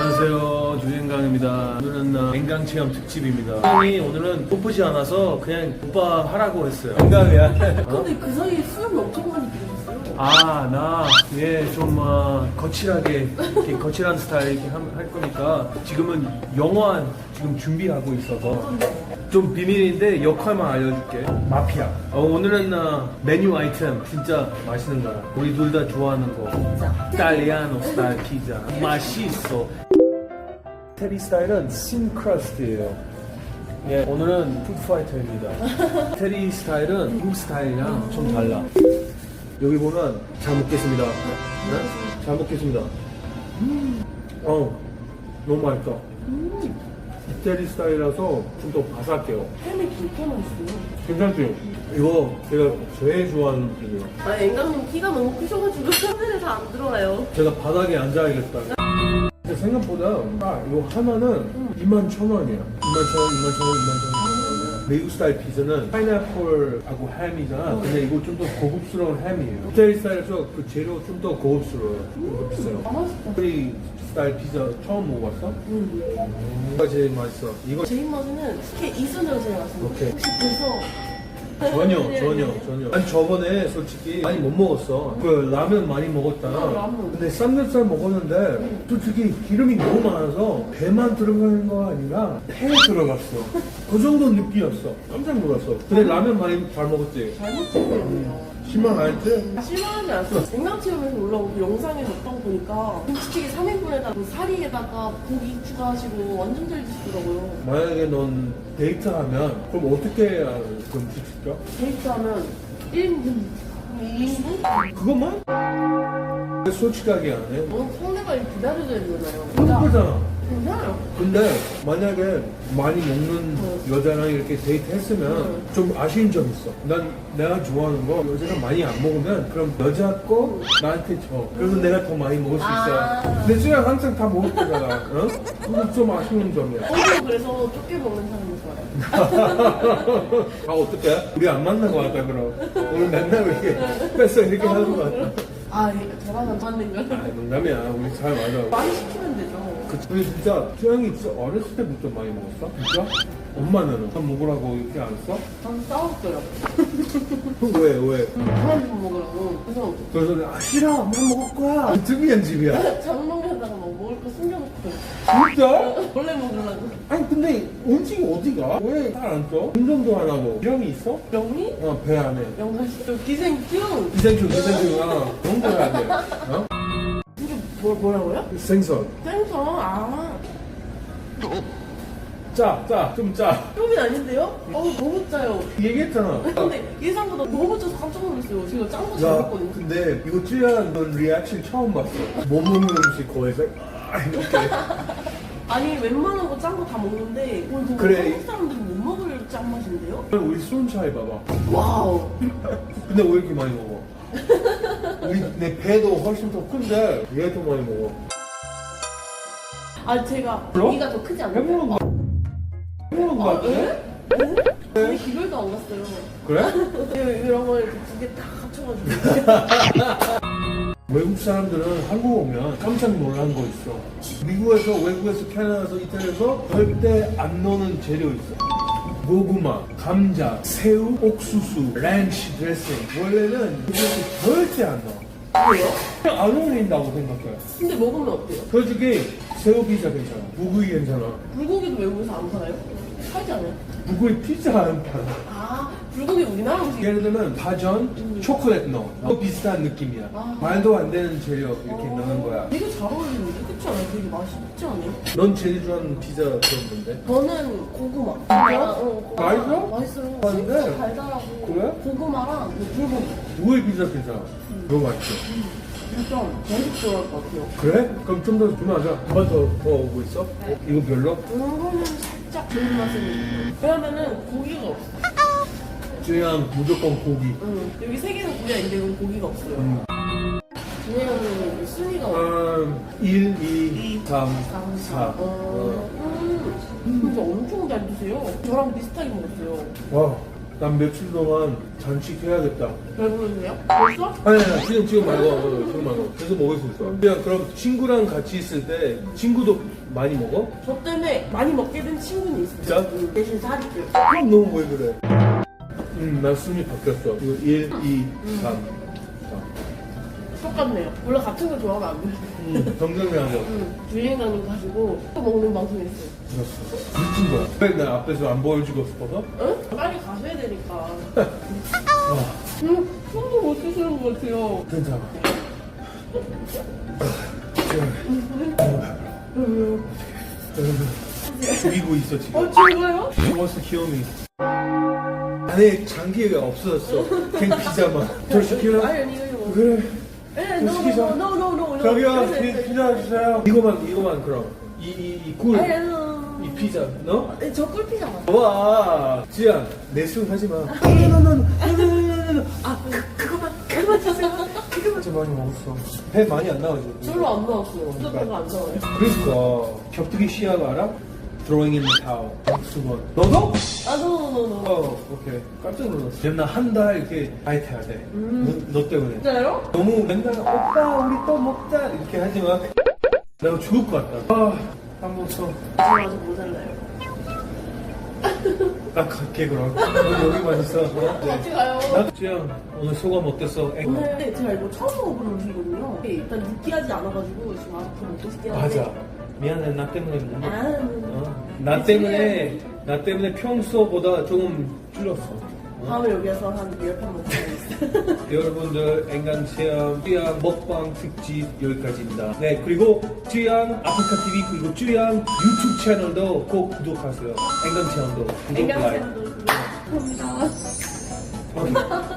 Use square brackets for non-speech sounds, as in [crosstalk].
안녕하세요. 주행강입니다. 오늘은 어, 행강 체험 특집입니다. 형이 오늘은 바쁘지 않아서 그냥 오빠 하라고 했어요. 행강이야. 근데 그 사이에 수염이 엄청 많이 길어졌어요. 아나예좀 어, 거칠하게 이렇게 거칠한 스타일 이렇게 함- 할 거니까 지금은 영화 지금 준비하고 있어서 좀 비밀인데 역할만 알려줄게. 마피아. 어, 오늘은 어, 메뉴 아이템. 진짜 맛있는 거야. 우리 둘 다 좋아하는 거. 이탈리아노 스타일 피자. 맛있어. 테리 스타일은 신 크러스트예요. 예, 오늘은 푸드파이터입니다. [laughs] 테리 스타일은 미국 스타일이랑 좀 달라. 여기 보면 잘 먹겠습니다. 네? 잘 먹겠습니다. 음. 어, 너무 맛있다 이태리 스타일이라서 좀 더 바삭해요 햄이 그렇게 맛있어요. 괜찮죠? 이거 제가 제일 좋아하는 음식이에요 아, 앵강님 키가 너무 크셔가지고 [laughs] 카메라에 다안 들어와요. 제가 바닥에 앉아야겠다. 근데 생각보다 아, 이거 하나는 2만 천 원이야. 2만 천 원, 2만 천 원, 2만 천 원. 미국 스타일 피자는 파인애플하고 햄이잖아. 근데 이거 좀 더 고급스러운 햄이에요. 이태리 스타일에서 그 재료 좀 더 고급스러워요. 이거 비싸요. 아, 맛있다. 이태리 스타일 피자 처음 먹어봤어? 음. 이거 제일 맛있어. 이거 제 입맛에는 특히 이 순으로 제일 맛있어요. 오케이. 혹시 그래서 전혀, 네, 전혀, 네. 전혀. 아니 저번에 솔직히 많이 못 먹었어. 그 라면 많이 먹었다. 아, 라면. 근데 삼겹살 먹었는데 솔직히 기름이 너무 많아서 배만 들어가는 거 아니라 폐에 들어갔어. 그 정도 느끼였어. 깜짝 놀랐어. 근데 라면 많이 잘 먹었지. 잘 먹거든요. 실망 안 했지? 실망하지 않았어요. 앵강체험에서 올라온 그 영상에서 어떤 거 보니까 김치찌개 3인분에다가 그 사리에다가 고기 추가하시고 완전 잘 드시더라고요. 만약에 넌 데이트하면 그럼 어떻게 해야 금치 시켜? 데이트하면 1인분, 2인분? 그것만? 왜 솔직하게 안 해? 너무 상대방이 기다려줘야 되잖아요. 그거잖아. 괜찮아요. 근데 만약에 많이 먹는 여자랑 이렇게 데이트 했으면 좀 아쉬운 점 있어. 난 내가 좋아하는 거 여자가 많이 안 먹으면 그럼 여자 거 나한테 줘. 그래서 내가 더 많이 먹을 수 있어. 아. 근데 쟤가 항상 다 먹을 거잖아. 어? 그거 좀 아쉬운 점이야. 저도 그래서 좁게 먹는 사람이 좋아요. [laughs] 아 어떡해? 우리 안 만난 거 같다 그럼. 오늘 맨날 이렇게 뺐어 이렇게 하는 거 같다. 아, 이게 저랑 안 맞는? 아 농담이야. 우리 잘 맞아. 많이 시키면 되죠. 그, 근데 진짜 수영이 진짜 어렸을 때부터 많이 먹었어? 진짜? 엄마는 밥 먹으라고 이렇게 안 써? 전 싸웠어요. [laughs] 왜 왜? 좀 먹으라고. 그래서 그래서 내가 아 싫어 안 먹을 거야 특이한 집이야 장롱에다가 막 먹을 거 숨겨놓고. 진짜? [laughs] 원래 먹으려고. 아니 근데 음식이 어디가? 왜 잘 안 써? 운동도 안 하고 병이 있어? 명이? 어배 안에 영사씨. 기생충. 기생충 기생충아 그런 거 해야 돼 어? 뭐, 뭐라고요? 생선 생선. 아. 짜 짜 좀 짜 쪽이 아닌데요? 어우, 너무 짜요. 얘기했잖아 근데 예상보다 너무 짜서 깜짝 놀랐어요. 제가 짠 거 잘 야 먹거든요. 근데 이거 찌한 넌 리액션 처음 봤어 못 먹는 음식 거에서 아 이렇게 [laughs] 아니 웬만한 거 짠 거 다 먹는데 어, 이거 그래. 한국 사람들은 못 먹을 짠맛인데요? 우리 술 차이 봐봐 와우 [laughs] 근데 왜 이렇게 많이 먹어? [laughs] 우리 내 배도 훨씬 더 큰데 얘더 많이 먹어 아 제가 그럼? 고기가 더 크지 않나요? 해먹는 거 해먹는 거 아, 같은데? 네? 저희 기별도 안 갔어요 그래? 이런 걸 이렇게 두 개다 합쳐가지고 [laughs] 외국 사람들은 한국 오면 깜짝 놀란 거 있어. 미국에서, 외국에서, 캐나다에서, 이태리에서 절대 안 넣는 재료 있어. 고구마, 감자, 새우, 옥수수, 란치 드레싱. 원래는 이것도 절대 안 넣어. 왜요? 그냥 안 어울린다고 생각해. 근데 먹으면 어때요? 솔직히 새우 피자 괜찮아. 무구이 괜찮아. 불고기도 외국에서 안 팔아요? 팔지 않아요? 무구이 피자 안 팔아. 아 불고기 우리나라 음식 예를 들면 파전, 초콜릿 넣어. 또 비슷한 느낌이야. 아. 말도 안 되는 재료 이렇게 넣는 거야. 되게 잘 어울리는데 그렇지 않아요? 되게 맛있지 않아요? 넌 제일 좋아하는 피자 그런 건데? 저는 고구마 진짜? 어, 맛있어? 맛있어요 맛있네. 진짜 달달하고 그래? 고구마랑 그 불고기 무의 피자 괜찮아. 너무 맛있어. 진짜 좋아할 것 같아요 그래? 그럼 좀 더 주문하자. 한번 더, 더 오고 있어? 어, 이거 별로? 이거는 맛이 있어요 왜냐면은 고기가 없어 그냥 무조건 고기. 응. 여기 세 개는 고기가 있는데 여기 고기가 없어요 음. 그냥 순위가 없어 음, 1, 2, 3, 4. 어. 음. 진짜 엄청 잘 드세요 저랑 비슷하게 먹었어요 와, 난 며칠 동안 잔식해야겠다. 배부르세요? 벌써? 아니, 아니, 지금, 지금 말고, 어, 지금 말고. 계속 먹을 수 있어. 그냥 그럼 친구랑 같이 있을 때 친구도 많이 먹어? 저 때문에 많이 먹게 된 친구는 있어요. 진짜? 응, 대신 살이요. 그럼 너무 왜 그래? 음, 나 숨이 바뀌었어. 이거 1, 2, 3. 똑같네요. 원래 같은 거 좋아하면 안 돼요. 음, 정정하고. 응, 주인장님 가지고 또 먹는 방송 했어요. 그랬어. 미친 거야. 왜 나 앞에서 안 보여주고 싶어서? 응? 빨리 가셔야 되니까. [laughs] 아, 응, 손도 못 쓰시는 것 같아요. 괜찮아. 응. 죽이고 있어, 지금. 어, 친구예요? 버스 키움이. 안에 장기가 없어졌어. 그냥 피자만. 저 시키나? 아니, 아니, 이거. 그래. 네, 뭐 시키자. no, no, no, no, no. 저기요, 그래서 피- 이제- 피자 주세요. 이거만, 이거만 그럼. 이, 이, 이 꿀. 아니, 아니, 아니. 이 피자, 너? 네, 저 꿀피자. 와, 지안, 내숭 하지 마. 아, 그, 그거만, 그거만 주세요. 진짜 많이 먹었어. 배 많이 안 나오지? 별로 안 나왔어요. 진짜 별로 안 나와요. 그러니까 격투기 시합 알아? Throwing in the towel. 박수건. 너도? 아, no, no, no, no. 어, 오케이. 깜짝 놀랐어. 지금 나한 달 이렇게 다이어트 해야 돼. 너, 너 때문에. 진짜요? 너무 맨날 오빠 우리 또 먹자 이렇게 하지 마. 내가 죽을 것 같다. 아, 한 번 써. 아직 아직 못 살라요. 나 갈게 그럼. 너 여기만 있어. 어? 같이 가요. 나 지영 오늘 소감 어땠어? 앵- 오늘 제가 이거 처음 먹어보는 음식이거든요. 일단 느끼하지 않아가지고 지금 아직 더 먹고 싶긴 한데. 맞아. 미안해 나 때문에 못 먹- 아, 어? 나 때문에 나 때문에 평소보다 조금 줄었어. 어? 다음에 여기서 한 열판 먹고 가겠습니다. [laughs] 여러분들 앵간 체험 쯔양 먹방 특집 여기까지입니다. 네 그리고 쯔양 아프리카 TV 그리고 쯔양 유튜브 채널도 꼭 구독하세요. 앵간 체험도 구독 라이크. 앵간새우도 감사합니다.